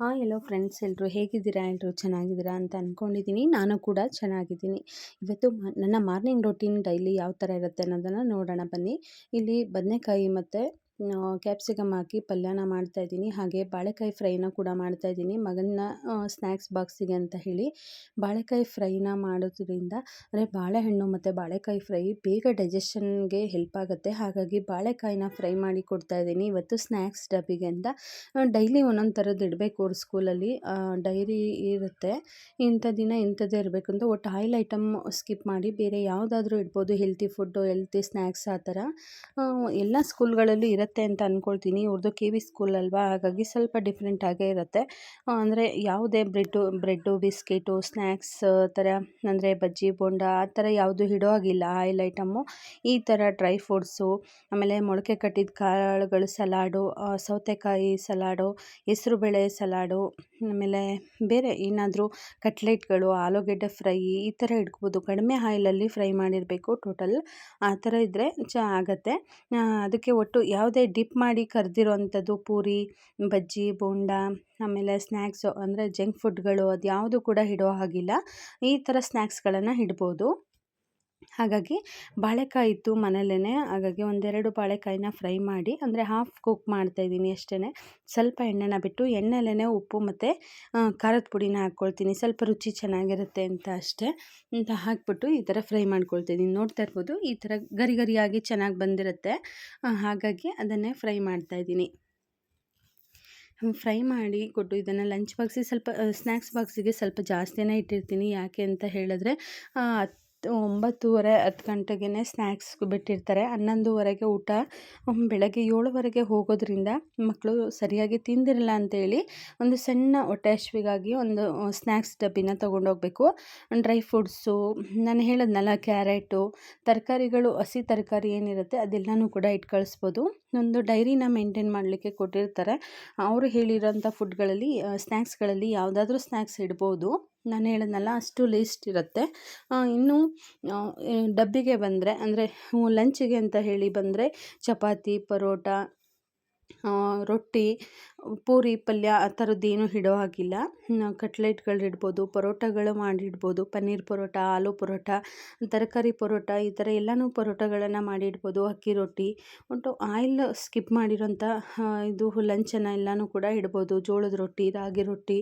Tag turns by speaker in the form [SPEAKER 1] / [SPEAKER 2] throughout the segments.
[SPEAKER 1] Hi ಎಲ್ಲೋ friends ಎಲ್ಲರೂ ಹೇಗಿದ್ದೀರಾ? ಎಲ್ಲರೂ ಚೆನ್ನಾಗಿದ್ದೀರಾ ಅಂತ ಅಂದ್ಕೊಂಡಿದ್ದೀನಿ ನಾನು ಕೂಡ ಚೆನ್ನಾಗಿದ್ದೀನಿ. ಇವತ್ತು ನನ್ನ ಮಾರ್ನಿಂಗ್ ರೊಟೀನ್ ಡೈಲಿ ಯಾವ ಥರ ಇರುತ್ತೆ ಅನ್ನೋದನ್ನು ನೋಡೋಣ ಬನ್ನಿ. ಇಲ್ಲಿ ಬದನೆಕಾಯಿ ಮತ್ತು ಕ್ಯಾಪ್ಸಿಕಮ್ ಹಾಕಿ ಪಲ್ಯನ ಮಾಡ್ತಾಯಿದ್ದೀನಿ ಹಾಗೆ ಬಾಳೆಕಾಯಿ ಫ್ರೈನ ಕೂಡ ಮಾಡ್ತಾಯಿದ್ದೀನಿ ಮಗನ ಸ್ನ್ಯಾಕ್ಸ್ ಬಾಕ್ಸಿಗೆ ಅಂತ ಹೇಳಿ ಬಾಳೆಕಾಯಿ ಫ್ರೈನ ಮಾಡೋದ್ರಿಂದ, ಅಂದರೆ ಬಾಳೆಹಣ್ಣು ಮತ್ತು ಬಾಳೆಕಾಯಿ ಫ್ರೈ ಬೇಗ ಡೈಜೆಷನ್ಗೆ ಹೆಲ್ಪ್ ಆಗುತ್ತೆ. ಹಾಗಾಗಿ ಬಾಳೆಕಾಯಿನ ಫ್ರೈ ಮಾಡಿ ಕೊಡ್ತಾ ಇದ್ದೀನಿ. ಇವತ್ತು ಸ್ನ್ಯಾಕ್ಸ್ ಡಬ್ಬಿಗೆ ಅಂತ. ಡೈಲಿ ಒಂದೊಂದು ಥರದ್ದು ಇಡಬೇಕು ಅವ್ರ ಸ್ಕೂಲಲ್ಲಿ ಡೈರಿ ಇರುತ್ತೆ. ಇಂಥ ದಿನ ಇಂಥದ್ದೇ ಇರಬೇಕು ಅಂತ. ಒಟ್ಟು ಆಯಿಲ್ ಐಟಮ್ ಸ್ಕಿಪ್ ಮಾಡಿ ಬೇರೆ ಯಾವುದಾದ್ರೂ ಇಡ್ಬೋದು. ಹೆಲ್ತಿ ಫುಡ್ಡು ಹೆಲ್ತಿ ಸ್ನ್ಯಾಕ್ಸ್ ಆ ಥರ. ಎಲ್ಲ ಸ್ಕೂಲ್ಗಳಲ್ಲೂ ಇರುತ್ತೆ. ಇರುತ್ತೆ ಅಂತ ಅಂದ್ಕೊಳ್ತೀನಿ ಇವ್ರದ್ದು ಕೆ ವಿ ಸ್ಕೂಲ್ ಅಲ್ವಾ? ಹಾಗಾಗಿ ಸ್ವಲ್ಪ ಡಿಫ್ರೆಂಟ್ ಆಗೇ ಇರುತ್ತೆ. ಅಂದರೆ ಯಾವುದೇ ಬ್ರೆಡ್ಡು ಬ್ರೆಡ್ಡು, ಬಿಸ್ಕೆಟು, ಸ್ನ್ಯಾಕ್ಸ್ ಥರ ಅಂದರೆ ಬಜ್ಜಿ, ಬೋಂಡ, ಆ ಥರ ಯಾವುದು ಇಡೋ ಹಾಗಿಲ್ಲ. Oil item. ಈ ಥರ ಡ್ರೈ ಫ್ರೂಟ್ಸು, ಆಮೇಲೆ ಮೊಳಕೆ ಕಟ್ಟಿದ ಕಾಳುಗಳು ಸಲಾಡು ಸೌತೆಕಾಯಿ ಸಲಾಡು ಹೆಸರುಬೇಳೆ ಸಲಾಡು, ಆಮೇಲೆ ಬೇರೆ ಏನಾದರೂ ಕಟ್ಲೆಟ್ಗಳು, ಆಲೂಗೆಡ್ಡೆ ಫ್ರೈ ಈ ಥರ ಇಟ್ಕೋಬೋದು ಕಡಿಮೆ ಆಯಿಲಲ್ಲಿ ಫ್ರೈ ಮಾಡಿರಬೇಕು ಟೋಟಲ್. ಆ ಥರ ಇದ್ದರೆ ಚ ಆಗುತ್ತೆ. ಅದಕ್ಕೆ ಒಟ್ಟು ಯಾವುದೇ ಡಿಪ್ ಮಾಡಿ ಕರೆದಿರೋವಂಥದ್ದು ಪೂರಿ, ಬಜ್ಜಿ, ಬೋಂಡ, ಆಮೇಲೆ ಸ್ನ್ಯಾಕ್ಸು ಅಂದರೆ ಜಂಕ್ ಫುಡ್ಗಳು ಅದು ಯಾವುದು ಕೂಡ ಇಡೋ ಹಾಗಿಲ್ಲ. ಈ ಥರ ಸ್ನ್ಯಾಕ್ಸ್ಗಳನ್ನು ಇಡ್ಬೋದು ಹಾಗಾಗಿ ಬಾಳೆಕಾಯಿ ಇತ್ತು ಮನೆಯಲ್ಲೇ ಹಾಗಾಗಿ ಒಂದೆರಡು ಬಾಳೆಕಾಯಿನ ಫ್ರೈ ಮಾಡಿ, ಅಂದರೆ ಹಾಫ್ ಕುಕ್ ಮಾಡ್ತಾಯಿದ್ದೀನಿ ಅಷ್ಟೇ ಸ್ವಲ್ಪ ಎಣ್ಣೆನ ಬಿಟ್ಟು ಎಣ್ಣೆಲೇ ಉಪ್ಪು ಮತ್ತು ಖಾರದ ಪುಡಿನ ಹಾಕ್ಕೊಳ್ತೀನಿ. ಸ್ವಲ್ಪ ರುಚಿ ಚೆನ್ನಾಗಿರುತ್ತೆ ಅಂತ ಅಷ್ಟೇ. ಅಂತ ಹಾಕ್ಬಿಟ್ಟು ಈ ಥರ ಫ್ರೈ ಮಾಡ್ಕೊಳ್ತಿದ್ದೀನಿ ನೋಡ್ತಾ ಇರ್ಬೋದು ಈ ಥರ ಗರಿ ಗರಿಯಾಗಿ ಚೆನ್ನಾಗಿ ಬಂದಿರುತ್ತೆ. ಹಾಗಾಗಿ ಅದನ್ನೇ ಫ್ರೈ ಮಾಡ್ತಾಯಿದ್ದೀನಿ ಫ್ರೈ ಮಾಡಿ ಕೊಟ್ಟು ಇದನ್ನು ಲಂಚ್ ಬಾಕ್ಸಿಗೆ ಸ್ವಲ್ಪ ಸ್ನ್ಯಾಕ್ಸ್ ಬಾಕ್ಸಿಗೆ ಸ್ವಲ್ಪ ಜಾಸ್ತಿನೇ ಇಟ್ಟಿರ್ತೀನಿ. ಯಾಕೆ ಅಂತ ಹೇಳಿದ್ರೆ ಒಂಬತ್ತುವರೆ ಹತ್ತು ಗಂಟೆಗೇ ಸ್ನ್ಯಾಕ್ಸ್ ಬಿಟ್ಟಿರ್ತಾರೆ. ಹನ್ನೊಂದುವರೆಗೆ ಊಟ ಬೆಳಗ್ಗೆ ಏಳುವರೆಗೆ ಹೋಗೋದ್ರಿಂದ ಮಕ್ಕಳು ಸರಿಯಾಗಿ ತಿಂದಿರಲ್ಲ ಅಂತೇಳಿ ಒಂದು ಸಣ್ಣ ಹೊಟ್ಟೆ ಹಶ್ವಿಗಾಗಿ ಒಂದು ಸ್ನ್ಯಾಕ್ಸ್ ಡಬ್ಬಿನ ತೊಗೊಂಡೋಗ್ಬೇಕು. ಡ್ರೈ ಫ್ರೂಟ್ಸು ನಾನು ಹೇಳಿದ್ನಲ್ಲ, ಕ್ಯಾರೆಟು, ತರಕಾರಿಗಳು, ಹಸಿ ತರಕಾರಿ ಏನಿರುತ್ತೆ ಅದೆಲ್ಲನೂ ಕೂಡ ಇಟ್ಟು ಕಳಿಸ್ಬೋದು. ಒಂದು ಡೈರಿನ ಮೇಂಟೈನ್ ಮಾಡಲಿಕ್ಕೆ ಕೊಟ್ಟಿರ್ತಾರೆ. ಅವರು ಹೇಳಿರೋಂಥ ಫುಡ್ಗಳಲ್ಲಿ ಸ್ನ್ಯಾಕ್ಸ್ಗಳಲ್ಲಿ ಯಾವುದಾದ್ರೂ ಸ್ನ್ಯಾಕ್ಸ್ ಇಡ್ಬೋದು. ನಾನು ಹೇಳಿದ್ನಲ್ಲ, ಅಷ್ಟು ಲೀಸ್ಟ್ ಇರುತ್ತೆ. ಇನ್ನು ಡಬ್ಬಿಗೆ ಬಂದರೆ, ಅಂದರೆ ಲಂಚಿಗೆ ಅಂತ ಹೇಳಿ ಬಂದರೆ ಚಪಾತಿ, ಪರೋಟ ರೊಟ್ಟಿ, ಪೂರಿ, ಪಲ್ಯ ಆ ಥರದ್ದೇನು ಇಡೋ ಹಾಗಿಲ್ಲ. ಕಟ್ಲೆಟ್ಗಳು ಇಡ್ಬೋದು, ಪರೋಟಗಳು ಮಾಡಿಡ್ಬೋದು, ಪನ್ನೀರ್ ಪರೋಟ, ಆಲೂ ಪರೋಟ, ತರಕಾರಿ ಪರೋಟ, ಈ ಥರ ಎಲ್ಲನೂ ಪರೋಟಗಳನ್ನು ಮಾಡಿ ಇಡ್ಬೋದು ಅಕ್ಕಿ ರೊಟ್ಟಿ. ಒಟ್ಟು ಆಯಿಲ್ ಸ್ಕಿಪ್ ಮಾಡಿರೋಂಥ ಇದು ಲಂಚನ್ನು ಎಲ್ಲನೂ ಕೂಡ ಇಡ್ಬೋದು, ಜೋಳದ ರೊಟ್ಟಿ, ರಾಗಿ ರೊಟ್ಟಿ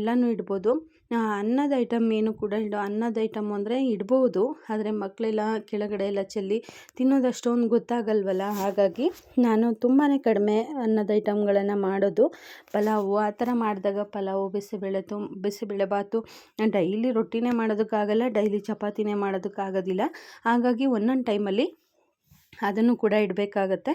[SPEAKER 1] ಎಲ್ಲನೂ ಇಡ್ಬೋದು. ಅನ್ನದ ಐಟಮ್ ಏನು ಕೂಡ ಇಡೋ ಅನ್ನದ ಐಟಮ್ ಅಂದರೆ ಇಡ್ಬೋದು, ಆದರೆ ಮಕ್ಕಳೆಲ್ಲ ಕೆಳಗಡೆ ಎಲ್ಲ ಚೆಲ್ಲಿ ತಿನ್ನೋದು ಅಷ್ಟೊಂದು ಗೊತ್ತಾಗಲ್ವಲ್ಲ? ಹಾಗಾಗಿ ನಾನು ತುಂಬಾ ಕಡಿಮೆ ಅನ್ನದ ಐಟಮ್ಗಳನ್ನು ಮಾಡೋದು. ಪಲಾವು, ಆ ಥರ ಮಾಡಿದಾಗ ಪಲಾವು, ಬಿಸಿಬೇಳೆ ತುಂ ಬಿಸಿಬೇಳೆಬಾತು ಡೈಲಿ ರೊಟ್ಟಿನೇ ಮಾಡೋದಕ್ಕಾಗಲ್ಲ, ಡೈಲಿ ಚಪಾತಿನೇ ಮಾಡೋದಕ್ಕಾಗೋದಿಲ್ಲ. ಹಾಗಾಗಿ ಒಂದೊಂದು ಟೈಮಲ್ಲಿ ಅದನ್ನು ಕೂಡ ಇಡಬೇಕಾಗತ್ತೆ.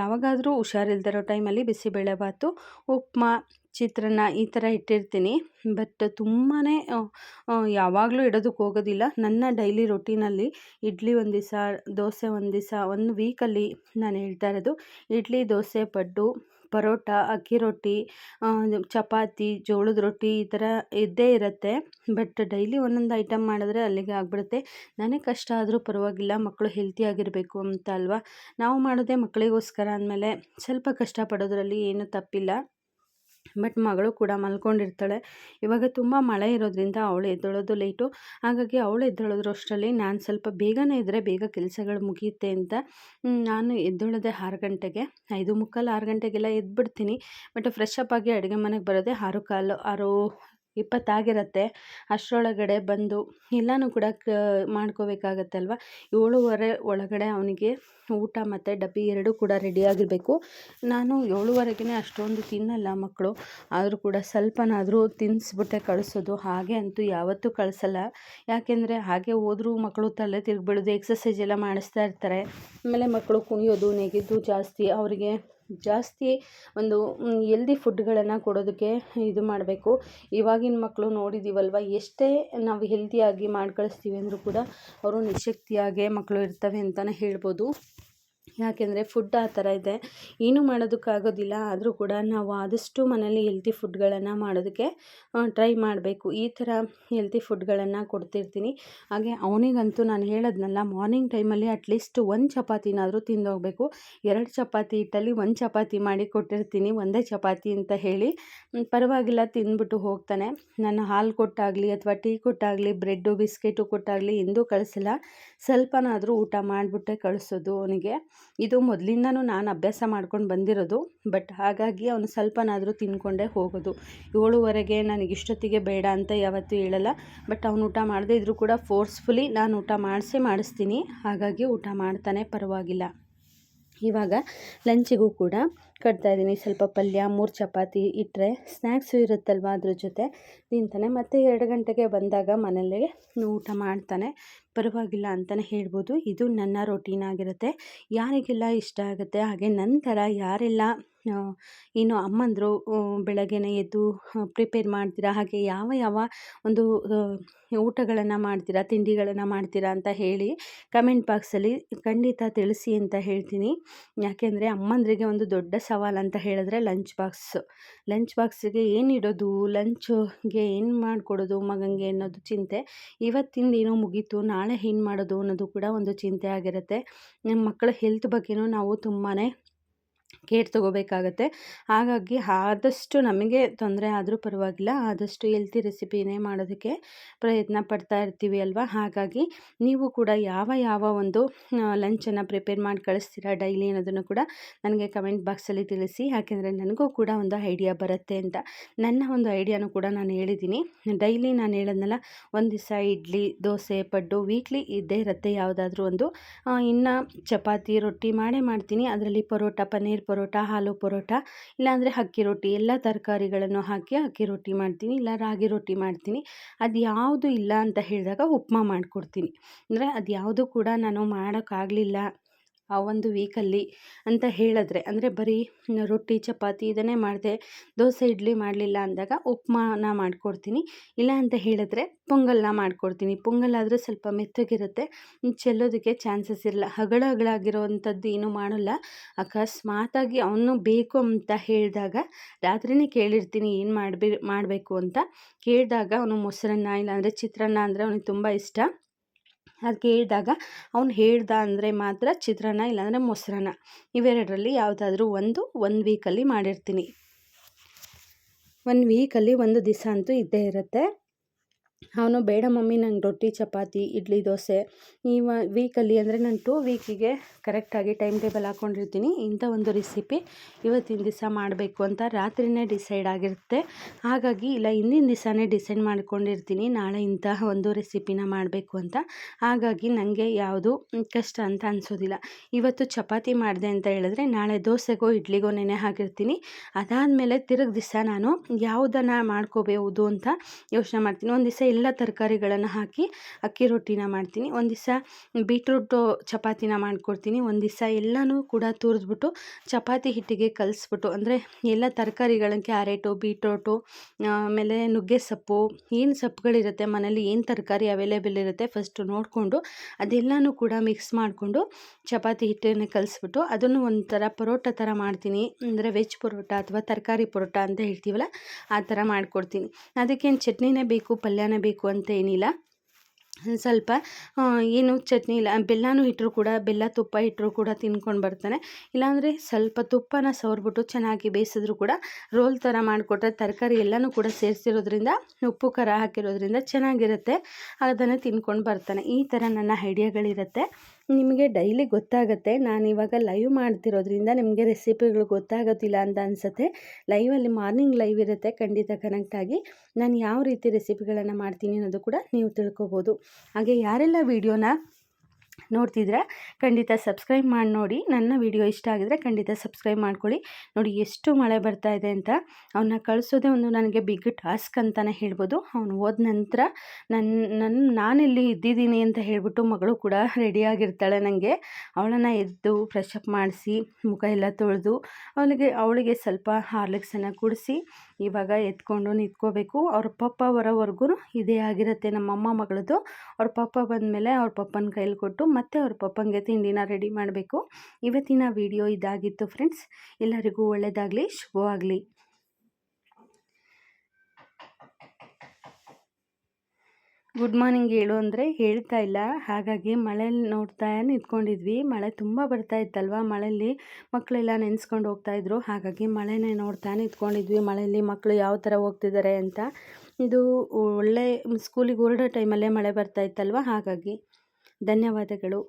[SPEAKER 1] ಯಾವಾಗಾದರೂ ಹುಷಾರಿಲ್ದಿರೋ ಟೈಮಲ್ಲಿ ಬಿಸಿಬೇಳೆಬಾತು ಉಪ್ಮಾ ಚಿತ್ರಾನ್ನ ಈ ಥರ ಇಟ್ಟಿರ್ತೀನಿ. ಬಟ್ ತುಂಬಾ ಯಾವಾಗಲೂ ಇಡೋದಕ್ಕೆ ಹೋಗೋದಿಲ್ಲ. ನನ್ನ ಡೈಲಿ ರೊಟೀನಲ್ಲಿ ಇಡ್ಲಿ ಒಂದು ದಿವಸ, ದೋಸೆ ಒಂದು ದಿವಸ, ಒಂದು ವೀಕಲ್ಲಿ ನಾನು ಹೇಳ್ತಾ ಇರೋದು. ಇಡ್ಲಿ, ದೋಸೆ, ಪಡ್ಡು, ಪರೋಟ, ಅಕ್ಕಿ ರೊಟ್ಟಿ ಚಪಾತಿ, ಜೋಳದ ರೊಟ್ಟಿ ಈ ಥರ ಇದ್ದೇ ಇರುತ್ತೆ. ಬಟ್ ಡೈಲಿ ಒಂದೊಂದು ಐಟಮ್ ಮಾಡಿದ್ರೆ ಅಲ್ಲಿಗೆ ಆಗಿಬಿಡುತ್ತೆ. ನನಗೆ ಕಷ್ಟ ಆದರೂ ಪರವಾಗಿಲ್ಲ ಮಕ್ಕಳು ಹೆಲ್ತಿಯಾಗಿರಬೇಕು ಅಂತ ಅಲ್ವಾ? ನಾವು ಮಾಡೋದೇ ಮಕ್ಕಳಿಗೋಸ್ಕರ ಅಂದಮೇಲೆ ಸ್ವಲ್ಪ ಕಷ್ಟಪಡೋದ್ರಲ್ಲಿ ಏನೂ ತಪ್ಪಿಲ್ಲ. ಬಟ್ ಮಗಳು ಕೂಡ ಮಲ್ಕೊಂಡಿರ್ತಾಳೆ. ಇವಾಗ ತುಂಬ ಮಳೆ ಇರೋದ್ರಿಂದ ಅವಳು ಎದ್ದೇಳೋದು ಲೇಟು ಹಾಗಾಗಿ ಅವಳು ಎದ್ದೇಳೋದ್ರ ಅಷ್ಟರಲ್ಲಿ ನಾನು ಸ್ವಲ್ಪ ಬೇಗನೆ ಇದ್ದರೆ ಬೇಗ ಕೆಲಸಗಳು ಮುಗಿಯುತ್ತೆ ಅಂತ. ನಾನು ಎದ್ದೊಳದೆ ಆರು ಗಂಟೆಗೆ. ಐದು ಮುಕ್ಕಾಲು ಆರು ಗಂಟೆಗೆಲ್ಲ ಎದ್ಬಿಡ್ತೀನಿ. ಬಟ್ ಫ್ರೆಶ್ ಅಪ್ ಆಗಿ ಅಡುಗೆ ಮನೆಗೆ ಬರೋದೇ ಆರು ಕಾಲು, ಆರು ಇಪ್ಪತ್ತಾಗಿರುತ್ತೆ. ಅಷ್ಟರೊಳಗಡೆ ಬಂದು ಎಲ್ಲನೂ ಕೂಡ ಕ ಮಾಡ್ಕೋಬೇಕಾಗತ್ತಲ್ವ? ಏಳುವರೆ ಒಳಗಡೆ ಅವನಿಗೆ ಊಟ ಮತ್ತು ಡಬ್ಬಿ ಎರಡೂ ಕೂಡ ರೆಡಿಯಾಗಿರಬೇಕು ನಾನು ಏಳುವರೆಗೇ ಅಷ್ಟೊಂದು ತಿನ್ನಲ್ಲ ಮಕ್ಕಳು. ಆದರೂ ಕೂಡ ಸ್ವಲ್ಪನಾದರೂ ತಿನ್ನಿಸ್ಬಿಟ್ಟೆ ಕಳಿಸೋದು. ಹಾಗೆ ಅಂತೂ ಯಾವತ್ತೂ ಕಳಿಸಲ್ಲ. ಯಾಕೆಂದರೆ ಹಾಗೆ ಹೋದರೂ ಮಕ್ಕಳು ತಲೆ ತಿರುಗ್ಬಿಡೋದು ಎಕ್ಸಸೈಸ್ ಎಲ್ಲ ಮಾಡಿಸ್ತಾ ಇರ್ತಾರೆ. ಆಮೇಲೆ ಮಕ್ಕಳು ಕುಣಿಯೋದು, ನೆಗೆದು ಜಾಸ್ತಿ. ಅವರಿಗೆ ಜಾಸ್ತಿ ಒಂದು ಎಲ್ದಿ ಫುಡ್ಗಳನ್ನು ಕೊಡೋದಕ್ಕೆ ಇದು ಮಾಡಬೇಕು. ಇವಾಗಿನ ಮಕ್ಕಳು ನೋಡಿದ್ದೀವಲ್ವ ಎಷ್ಟೇ ನಾವು ಹೆಲ್ದಿಯಾಗಿ ಮಾಡಿ ಕಳಿಸ್ತೀವಿ ಅಂದರೂ ಕೂಡ, ಅವರು ನಿಶ್ಶಕ್ತಿಯಾಗೇ ಮಕ್ಕಳು ಇರ್ತವೆ ಅಂತಲೇ ಹೇಳ್ಬೋದು. ಯಾಕೆಂದರೆ ಫುಡ್ ಆ ಥರ ಇದೆ. ಏನೂ ಮಾಡೋದಕ್ಕಾಗೋದಿಲ್ಲ, ಆದರೂ ಕೂಡ ನಾವು ಆದಷ್ಟು ಮನೇಲಿ ಹೆಲ್ತಿ ಫುಡ್ಗಳನ್ನು ಮಾಡೋದಕ್ಕೆ ಟ್ರೈ ಮಾಡಬೇಕು. ಈ ಥರ ಹೆಲ್ತಿ ಫುಡ್ಗಳನ್ನು ಕೊಡ್ತಿರ್ತೀನಿ. ಹಾಗೆ ಅವನಿಗಂತೂ ನಾನು ಹೇಳೋದ್ನಲ್ಲ ಮಾರ್ನಿಂಗ್ ಟೈಮಲ್ಲಿ ಅಟ್ಲೀಸ್ಟ್ ಒಂದು ಚಪಾತಿನಾದರೂ ತಿಂದೋಗಬೇಕು. ಎರಡು ಚಪಾತಿ ಹಿಟ್ಟಲ್ಲಿ ಒಂದು ಚಪಾತಿ ಮಾಡಿ ಕೊಟ್ಟಿರ್ತೀನಿ, ಒಂದೇ ಚಪಾತಿ ಅಂತ ಹೇಳಿ. ಪರವಾಗಿಲ್ಲ, ತಿಂದ್ಬಿಟ್ಟು ಹೋಗ್ತಾನೆ. ನಾನು ಹಾಲು ಕೊಟ್ಟಾಗಲಿ ಅಥವಾ ಟೀ ಕೊಟ್ಟಾಗಲಿ, ಬ್ರೆಡ್ಡು, ಬಿಸ್ಕೆಟು ಕೊಟ್ಟಾಗಲಿ, ಎಂದೂ ಕಳಿಸಿಲ್ಲ. ಸ್ವಲ್ಪನಾದರೂ ಊಟ ಮಾಡಿಬಿಟ್ಟೆ ಕಳಿಸೋದು ಅವನಿಗೆ. ಇದು ಮೊದಲಿಂದನೂ ನಾನು ಅಭ್ಯಾಸ ಮಾಡ್ಕೊಂಡು ಬಂದಿರೋದು, ಬಟ್ ಹಾಗಾಗಿ ಅವನು ಸ್ವಲ್ಪನಾದರೂ ತಿನ್ಕೊಂಡೇ ಹೋಗೋದು. ಏಳುವರೆಗೆ ನನಗೆ ಇಷ್ಟೊತ್ತಿಗೆ ಬೇಡ ಅಂತ ಯಾವತ್ತೂ ಹೇಳಲ್ಲ, ಬಟ್ ಅವನು ಊಟ ಮಾಡದೇ ಇದ್ದರೂ ಕೂಡ ಫೋರ್ಸ್ಫುಲಿ ನಾನು ಊಟ ಮಾಡಿಸೇ ಮಾಡಿಸ್ತೀನಿ. ಹಾಗಾಗಿ ಊಟ ಮಾಡ್ತಾನೆ ಪರವಾಗಿಲ್ಲ. ಇವಾಗ ಲಂಚಿಗೂ ಕೂಡ ಕಟ್ತಾಯಿದ್ದೀನಿ ಸ್ವಲ್ಪ ಪಲ್ಯ, ಮೂರು ಚಪಾತಿ ಇಟ್ಟರೆ ಸ್ನ್ಯಾಕ್ಸು ಇರುತ್ತಲ್ವ ಅದ್ರ ಜೊತೆ. ತಿಂತಾನೆ. ಮತ್ತು ಎರಡು ಗಂಟೆಗೆ ಬಂದಾಗ ಮನೇಲಿ ಊಟ ಮಾಡ್ತಾನೆ. ಪರವಾಗಿಲ್ಲ ಅಂತಲೇ ಹೇಳ್ಬೋದು. ಇದು ನನ್ನ ರೊಟೀನ್ ಆಗಿರುತ್ತೆ. ಯಾರಿಗೆಲ್ಲ ಇಷ್ಟ ಆಗುತ್ತೆ, ಹಾಗೆ ನಂತರ ಯಾರೆಲ್ಲ ಏನು ಅಮ್ಮಂದಿರು ಬೆಳಗ್ಗೆನೇ ಎದ್ದು ಪ್ರಿಪೇರ್ ಮಾಡ್ತೀರಾ? ಹಾಗೆ ಯಾವ ಯಾವ ಒಂದು ಊಟಗಳನ್ನು ಮಾಡ್ತೀರಾ? ತಿಂಡಿಗಳನ್ನು ಮಾಡ್ತೀರಾ ಅಂತ ಹೇಳಿ ಕಮೆಂಟ್ ಬಾಕ್ಸಲ್ಲಿ ಖಂಡಿತ ತಿಳಿಸಿ ಅಂತ ಹೇಳ್ತೀನಿ. ಯಾಕೆಂದರೆ ಅಮ್ಮಂದ್ರಿಗೆ ಒಂದು ದೊಡ್ಡ ಸವಾಲು ಅಂತ ಹೇಳಿದ್ರೆ ಲಂಚ್ ಬಾಕ್ಸ್. ಲಂಚ್ ಬಾಕ್ಸಿಗೆ ಏನು ಇಡೋದು? ಲಂಚ್ಗೆ ಏನು ಮಾಡಿಕೊಡೋದು ಮಗನಿಗೆ ಅನ್ನೋದು ಚಿಂತೆ. ಇವತ್ತಿಂದ ಏನೋ ಮುಗೀತು, ನಾಳೆ ಏನು ಮಾಡೋದು ಅನ್ನೋದು ಕೂಡ ಒಂದು ಚಿಂತೆ ಆಗಿರುತ್ತೆ. ನಮ್ಮ ಮಕ್ಕಳ ಹೆಲ್ತ್ ಬಗ್ಗೆಯೂ ನಾವು ತುಂಬಾ ಕೇರ್ ತೊಗೋಬೇಕಾಗತ್ತೆ. ಹಾಗಾಗಿ ಆದಷ್ಟು ನಮಗೆ ತೊಂದರೆ ಆದರೂ ಪರವಾಗಿಲ್ಲ. ಆದಷ್ಟು ಹೆಲ್ತಿ ರೆಸಿಪಿನೇ ಮಾಡೋದಕ್ಕೆ ಪ್ರಯತ್ನ ಪಡ್ತಾ ಇರ್ತೀವಿ ಅಲ್ವಾ? ಹಾಗಾಗಿ ನೀವು ಕೂಡ ಯಾವ ಯಾವ ಒಂದು ಲಂಚನ್ನು ಪ್ರಿಪೇರ್ ಮಾಡಿ ಕಳಿಸ್ತೀರಾ? ಡೈಲಿ ಅನ್ನೋದನ್ನು ಕೂಡ ನನಗೆ ಕಮೆಂಟ್ ಬಾಕ್ಸಲ್ಲಿ ತಿಳಿಸಿ. ಯಾಕೆಂದರೆ ನನಗೂ ಕೂಡ ಒಂದು ಐಡಿಯಾ ಬರುತ್ತೆ ಅಂತ. ನನ್ನ ಒಂದು ಐಡಿಯಾನು ಕೂಡ ನಾನು ಹೇಳಿದ್ದೀನಿ. ಡೈಲಿ ನಾನು ಹೇಳೋದ್ನಲ್ಲ, ಒಂದು ದಿವಸ ಇಡ್ಲಿ, ದೋಸೆ, ಪಡ್ಡು ವೀಕ್ಲಿ ಇದ್ದೇ ಇರುತ್ತೆ. ಯಾವುದಾದ್ರೂ ಒಂದು ಇನ್ನು ಚಪಾತಿ, ರೊಟ್ಟಿ ಮಾಡೇ ಮಾಡ್ತೀನಿ. ಅದರಲ್ಲಿ ಪರೋಟ, ಪನ್ನೀರ್ ಪರೋಟ, ಹಾಲು ಪರೋಟ, ಇಲ್ಲಾಂದರೆ ಅಕ್ಕಿ ರೊಟ್ಟಿ, ಎಲ್ಲ ತರಕಾರಿಗಳನ್ನು ಹಾಕಿ ಅಕ್ಕಿ ರೊಟ್ಟಿ ಮಾಡ್ತೀನಿ, ಇಲ್ಲ ರಾಗಿ ರೊಟ್ಟಿ ಮಾಡ್ತೀನಿ. ಅದು ಯಾವುದು ಇಲ್ಲ ಅಂತ ಹೇಳಿದಾಗ ಉಪ್ಮಾ ಮಾಡಿಕೊಡ್ತೀನಿ. ಅಂದರೆ ಅದು ಯಾವುದು ಕೂಡ ನಾನು ಮಾಡೋಕ್ಕಾಗಲಿಲ್ಲ. ಆ ಒಂದು ವೀಕಲ್ಲಿ ಅಂತ ಹೇಳಿದ್ರೆ, ಅಂದರೆ ಬರೀ ರೊಟ್ಟಿ, ಚಪಾತಿ ಇದನ್ನೇ ಮಾಡಿದೆ, ದೋಸೆ, ಇಡ್ಲಿ ಮಾಡಲಿಲ್ಲ ಅಂದಾಗ ಉಪ್ಮಾನ ಮಾಡಿಕೊಡ್ತೀನಿ. ಇಲ್ಲ ಅಂತ ಹೇಳಿದ್ರೆ ಪೊಂಗಲ್ನ ಮಾಡಿಕೊಡ್ತೀನಿ. ಪೊಂಗಲ್ ಆದರೆ ಸ್ವಲ್ಪ ಮೆತ್ತಗಿರುತ್ತೆ, ಚೆಲ್ಲೋದಕ್ಕೆ ಚಾನ್ಸಸ್ ಇರಲ್ಲ. ಹಗಳ ಹಗಳಾಗಿರೋವಂಥದ್ದು ಏನೂ ಮಾಡೋಲ್ಲ. ಅಕಸ್ಮಾತಾಗಿ ಅವನು ಬೇಕು ಅಂತ ಹೇಳಿದಾಗ ರಾತ್ರಿನೇ ಕೇಳಿರ್ತೀನಿ ಏನು ಮಾಡಬೇಕು ಮಾಡಬೇಕು ಅಂತ. ಕೇಳಿದಾಗ ಅವನು ಮೊಸರನ್ನ, ಇಲ್ಲಾಂದರೆ ಚಿತ್ರಾನ್ನ ಅಂದರೆ ಅವನಿಗೆ ತುಂಬ ಇಷ್ಟ. ಅದು ಕೇಳಿದಾಗ ಅವ್ನು ಹೇಳ್ದ ಅಂದರೆ ಮಾತ್ರ ಚಿತ್ರಾನ್ನ ಇಲ್ಲಾಂದರೆ ಮೊಸರನ್ನ. ಇವೆರಡರಲ್ಲಿ ಯಾವುದಾದ್ರೂ ಒಂದು ಒನ್ ವೀಕಲ್ಲಿ ಮಾಡಿರ್ತೀನಿ. ಒನ್ ವೀಕಲ್ಲಿ ಒಂದು ದಿವಸ ಅಂತೂ ಇದ್ದೇ ಇರುತ್ತೆ. ಅವನು, ಬೇಡ ಮಮ್ಮಿ, ನಂಗೆ ರೊಟ್ಟಿ, ಚಪಾತಿ, ಇಡ್ಲಿ, ದೋಸೆ. ಈ ವೀಕಲ್ಲಿ ಅಂದರೆ ನಾನು ಟೂ ವೀಕಿಗೆ ಕರೆಕ್ಟಾಗಿ ಟೈಮ್ ಟೇಬಲ್ ಹಾಕ್ಕೊಂಡಿರ್ತೀನಿ ಇಂಥ ಒಂದು ರೆಸಿಪಿ ಇವತ್ತಿನ ದಿವಸ ಮಾಡಬೇಕು ಅಂತ ರಾತ್ರಿನೇ ಡಿಸೈಡ್ ಆಗಿರುತ್ತೆ. ಹಾಗಾಗಿ ಇಲ್ಲ, ಹಿಂದಿನ ದಿವಸನೇ ಡಿಸೈಡ್ ಮಾಡ್ಕೊಂಡಿರ್ತೀನಿ. ನಾಳೆ ಇಂತಹ ಒಂದು ರೆಸಿಪಿನ ಮಾಡಬೇಕು ಅಂತ. ಹಾಗಾಗಿ ನನಗೆ ಯಾವುದು ಕಷ್ಟ ಅಂತ ಅನಿಸೋದಿಲ್ಲ. ಇವತ್ತು ಚಪಾತಿ ಮಾಡಿದೆ ಅಂತ ಹೇಳಿದ್ರೆ ನಾಳೆ ದೋಸೆಗೋ, ಇಡ್ಲಿಗೋ ನೆನೆ ಹಾಕಿರ್ತೀನಿ. ಅದಾದಮೇಲೆ ತಿರುಗಿ ದಿವಸ ನಾನು ಯಾವುದನ್ನು ಮಾಡ್ಕೋಬಹುದು ಅಂತ ಯೋಚನೆ ಮಾಡ್ತೀನಿ. ಒಂದು ದಿವಸ ಎಲ್ಲ ತರಕಾರಿಗಳನ್ನು ಹಾಕಿ ಅಕ್ಕಿ ರೊಟ್ಟಿನ ಮಾಡ್ತೀನಿ. ಒಂದು ದಿವಸ ಬೀಟ್ರೂಟು ಚಪಾತಿನ ಮಾಡಿಕೊಡ್ತೀನಿ. ಒಂದು ದಿವಸ ಎಲ್ಲನೂ ಕೂಡ ತುರಿದ್ಬಿಟ್ಟು ಚಪಾತಿ ಹಿಟ್ಟಿಗೆ ಕಲಿಸ್ಬಿಟ್ಟು, ಅಂದರೆ ಎಲ್ಲ ತರಕಾರಿಗಳನ್ನು ಕ್ಯಾರೆಟು, ಬೀಟ್ರೋಟು ಆಮೇಲೆ ನುಗ್ಗೆ ಸೊಪ್ಪು, ಏನು ಸೊಪ್ಪುಗಳಿರುತ್ತೆ ಮನೇಲಿ, ಏನು ತರಕಾರಿ ಅವೈಲೇಬಲ್ ಇರುತ್ತೆ ಫಸ್ಟು ನೋಡಿಕೊಂಡು ಅದೆಲ್ಲನೂ ಕೂಡ ಮಿಕ್ಸ್ ಮಾಡಿಕೊಂಡು ಚಪಾತಿ ಹಿಟ್ಟನ್ನು ಕಲಿಸ್ಬಿಟ್ಟು ಅದನ್ನು ಒಂಥರ ಪರೋಟ ಥರ ಮಾಡ್ತೀನಿ. ಅಂದರೆ ವೆಜ್ ಪರೋಟ ಅಥವಾ ತರಕಾರಿ ಪರೋಟ ಅಂತ ಹೇಳ್ತೀವಲ್ಲ, ಆ ಥರ ಮಾಡಿಕೊಡ್ತೀನಿ. ಅದಕ್ಕೇನು ಚಟ್ನಿನೇ ಬೇಕು, ಪಲ್ಯನೇ ಬೇಕು ಅಂತ ಏನಿಲ್ಲ. ಸ್ವಲ್ಪ ಏನು ಚಟ್ನಿ ಇಲ್ಲ, ಬೆಲ್ಲನೂ ಇಟ್ಟರು ಕೂಡ, ಬೆಲ್ಲ ತುಪ್ಪ ಇಟ್ಟರು ಕೂಡ ತಿನ್ಕೊಂಡು ಬರ್ತಾನೆ. ಇಲ್ಲಾಂದರೆ ಸ್ವಲ್ಪ ತುಪ್ಪನ ಸವರ್ಬಿಟ್ಟು ಚೆನ್ನಾಗಿ ಬೇಯಿಸಿದ್ರು ಕೂಡ ರೋಲ್ ಥರ ಮಾಡಿಕೊಟ್ರೆ ತರಕಾರಿ ಎಲ್ಲನೂ ಕೂಡ ಸೇರಿಸಿರೋದ್ರಿಂದ, ಉಪ್ಪು, ಖಾರ ಹಾಕಿರೋದ್ರಿಂದ ಚೆನ್ನಾಗಿರುತ್ತೆ. ಅದನ್ನು ತಿನ್ಕೊಂಡು ಬರ್ತಾನೆ. ಈ ಥರ ನನ್ನ ಐಡಿಯಾಗಳಿರುತ್ತೆ ನಿಮಗೆ ಡೈಲಿ ಗೊತ್ತಾಗುತ್ತೆ. ನಾನು ಇವಾಗ ಲೈವ್ ಮಾಡ್ತಿರೋದ್ರಿಂದ ನಿಮಗೆ ರೆಸಿಪಿಗಳು ಗೊತ್ತಾಗೋದಿಲ್ಲ ಅಂತ ಅನಿಸುತ್ತೆ. ಲೈವಲ್ಲಿ ಮಾರ್ನಿಂಗ್ ಲೈವ್ ಇರುತ್ತೆ. ಖಂಡಿತ ಕನೆಕ್ಟ್ ಆಗಿ ನಾನು ಯಾವ ರೀತಿ ರೆಸಿಪಿಗಳನ್ನು ಮಾಡ್ತೀನಿ ಅನ್ನೋದು ಕೂಡ ನೀವು ತಿಳ್ಕೊಬೋದು. ಹಾಗೆ ಯಾರೆಲ್ಲ ವೀಡಿಯೋನ ನೋಡ್ತಿದ್ರೆ ಖಂಡಿತ ಸಬ್ಸ್ಕ್ರೈಬ್ ಮಾಡಿ ನೋಡಿ. ನನ್ನ ವಿಡಿಯೋ ಇಷ್ಟ ಆಗಿದ್ರೆ ಖಂಡಿತ ಸಬ್ಸ್ಕ್ರೈಬ್ ಮಾಡ್ಕೊಳ್ಳಿ. ನೋಡಿ ಎಷ್ಟು ಮಳೆ ಬರ್ತಾ ಇದೆ ಅಂತ. ಅವನ್ನ ಕಳಿಸೋದೇ ಒಂದು ನನಗೆ ಬಿಗ್ ಟಾಸ್ಕ್ ಅಂತಲೇ ಹೇಳ್ಬೋದು. ಅವನು ಹೋದ ನಂತರ ನನ್ನ ನನ್ನ ನಾನಿಲ್ಲಿ ಇದ್ದಿದ್ದೀನಿ ಅಂತ ಹೇಳಿಬಿಟ್ಟು ಮಗಳು ಕೂಡ ರೆಡಿಯಾಗಿರ್ತಾಳೆ ನನಗೆ ಅವಳನ್ನು ಎದ್ದು ಫ್ರೆಶ್ ಅಪ್ ಮಾಡಿಸಿ ಮುಖ ಎಲ್ಲ ತೊಳೆದು ಅವಳಿಗೆ ಅವಳಿಗೆ ಸ್ವಲ್ಪ ಹಾರ್ಲಿಕ್ಸನ್ನು ಕುಡಿಸಿ ಇವಾಗ ಎತ್ಕೊಂಡು ನಿಂತ್ಕೋಬೇಕು. ಅವ್ರ ಪಪ್ಪ ಬರೋವರೆಗೂ ಇದೇ ಆಗಿರುತ್ತೆ ನಮ್ಮಮ್ಮ ಮಗಳದು ಅವ್ರ ಪಪ್ಪ ಬಂದಮೇಲೆ ಅವ್ರ ಪಪ್ಪನ ಕೈಲಿ ಕೊಟ್ಟು ಮತ್ತೆ ಅವ್ರ ಪಪ್ಪನಿಗೆ ತಿಂಡಿನ ರೆಡಿ ಮಾಡಬೇಕು. ಇವತ್ತಿನ ವಿಡಿಯೋ ಇದಾಗಿತ್ತು ಫ್ರೆಂಡ್ಸ್. ಎಲ್ಲರಿಗೂ ಒಳ್ಳೆಯದಾಗಲಿ ಶುಭವಾಗಲಿ. ಗುಡ್ ಮಾರ್ನಿಂಗ್ ಹೇಳು ಅಂದರೆ ಹೇಳ್ತಾ ಇಲ್ಲ. ಹಾಗಾಗಿ ಮಳೆಯಲ್ಲಿ ನೋಡ್ತಾ ನಿಂತ್ಕೊಂಡಿದ್ವಿ. ಮಳೆ ತುಂಬ ಬರ್ತಾ ಇತ್ತಲ್ವ? ಮಳೆಯಲ್ಲಿ ಮಕ್ಕಳೆಲ್ಲ ನೆನೆಸ್ಕೊಂಡು ಹೋಗ್ತಾಯಿದ್ರು ಹಾಗಾಗಿ ಮಳೆನೇ ನೋಡ್ತಾ ನಿಂತ್ಕೊಂಡಿದ್ವಿ. ಮಳೆಯಲ್ಲಿ ಮಕ್ಕಳು ಯಾವ ಥರ ಹೋಗ್ತಿದ್ದಾರೆ ಅಂತ. ಇದು ಒಳ್ಳೆ ಸ್ಕೂಲಿಗೆ ಹೊರಡೋ ಟೈಮಲ್ಲೇ ಮಳೆ ಬರ್ತಾ ಇತ್ತಲ್ವ? ಹಾಗಾಗಿ ಧನ್ಯವಾದಗಳು.